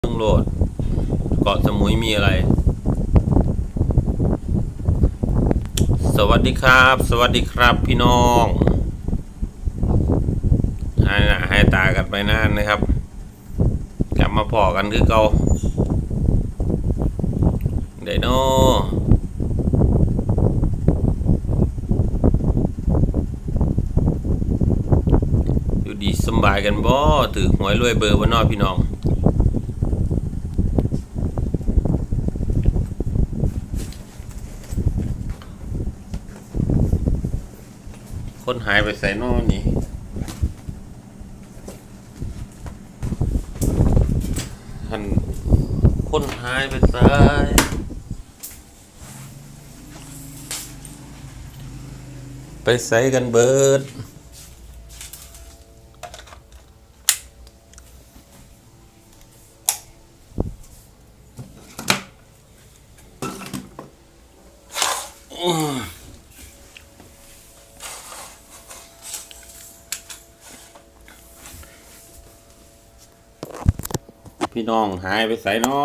เรื่องโหลดเกาะสมุยมีอะไร สวัสดีครับ สวัสดีครับพี่น้องให้น้าให้ตากันไปนานนะครับ กลับมาพอกันคือเก่าไดโนอยู่ดีสบายกันบ่ถือหวยรวยเบอร์บ่นอพี่น้อง คนหายไปใส่นอนนี่หันคนหายไปใส่ไปใส่กันเบิด พี่น้องหายไปใส่นอ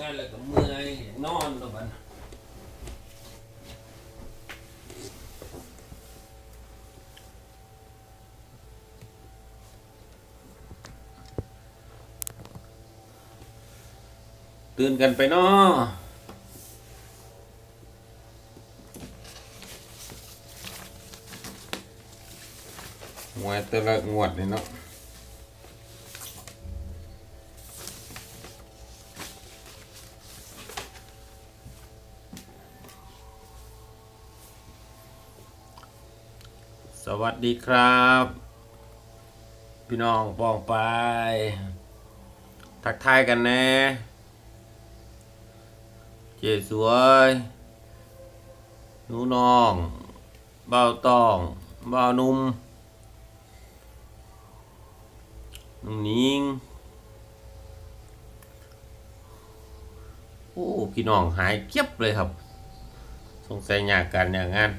งานแล้วก็เมื่อยนอนแล้วมันตื่นกันไปเนาะงวดแต่ละงวดนี่เนาะ วัสดีครับ พี่น้องป้องไป ทักทายกันแน่เจสวยหนูน้องเบาตองเบานุ่มนุ่งนิ่งโอ้พี่น้องหายเก็บเลยครับ สงสัยอยากกันอย่างงั้น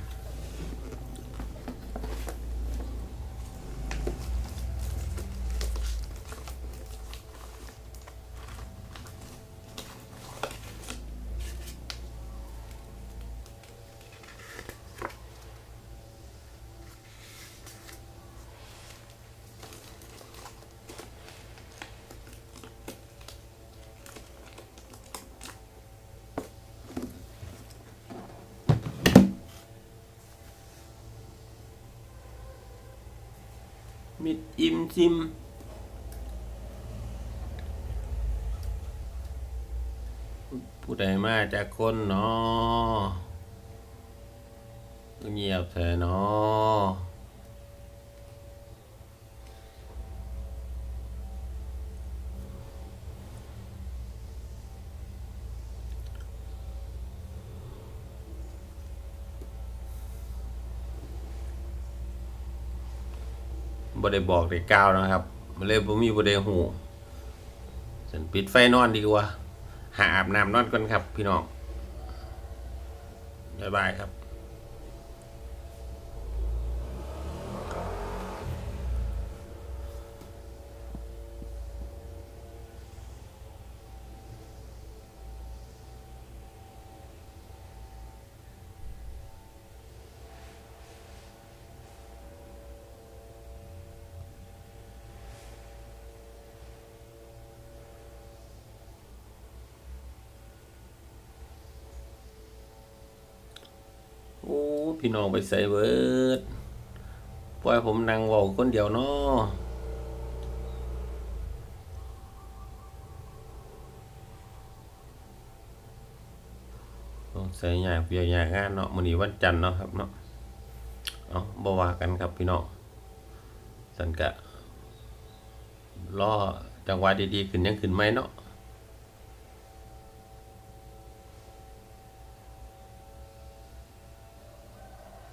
มิดอิมซิม ผู้ใดมาจากคนเนาะเงียบแท้เนาะ บ่ได้บอกได้กล่าวนะครับมันเลยบ่มีบ่ได้หูฉันปิดไฟนอนดีกว่า หาอาบน้ำนอนก่อนครับ พี่น้องบ๊ายบายครับ พี่น้องไปใส่เบิดปล่อยผมนั่งเว้าคนเดียวเนาะต้อใส่ยากเวียกยากงานเนาะมื้อนี้วันจันทร์เนาะครับเนาะเอาบ่ว่ากันครับพี่น้องสันกะรอจังหวะดีๆขึ้นยังขึ้นไหมเนาะ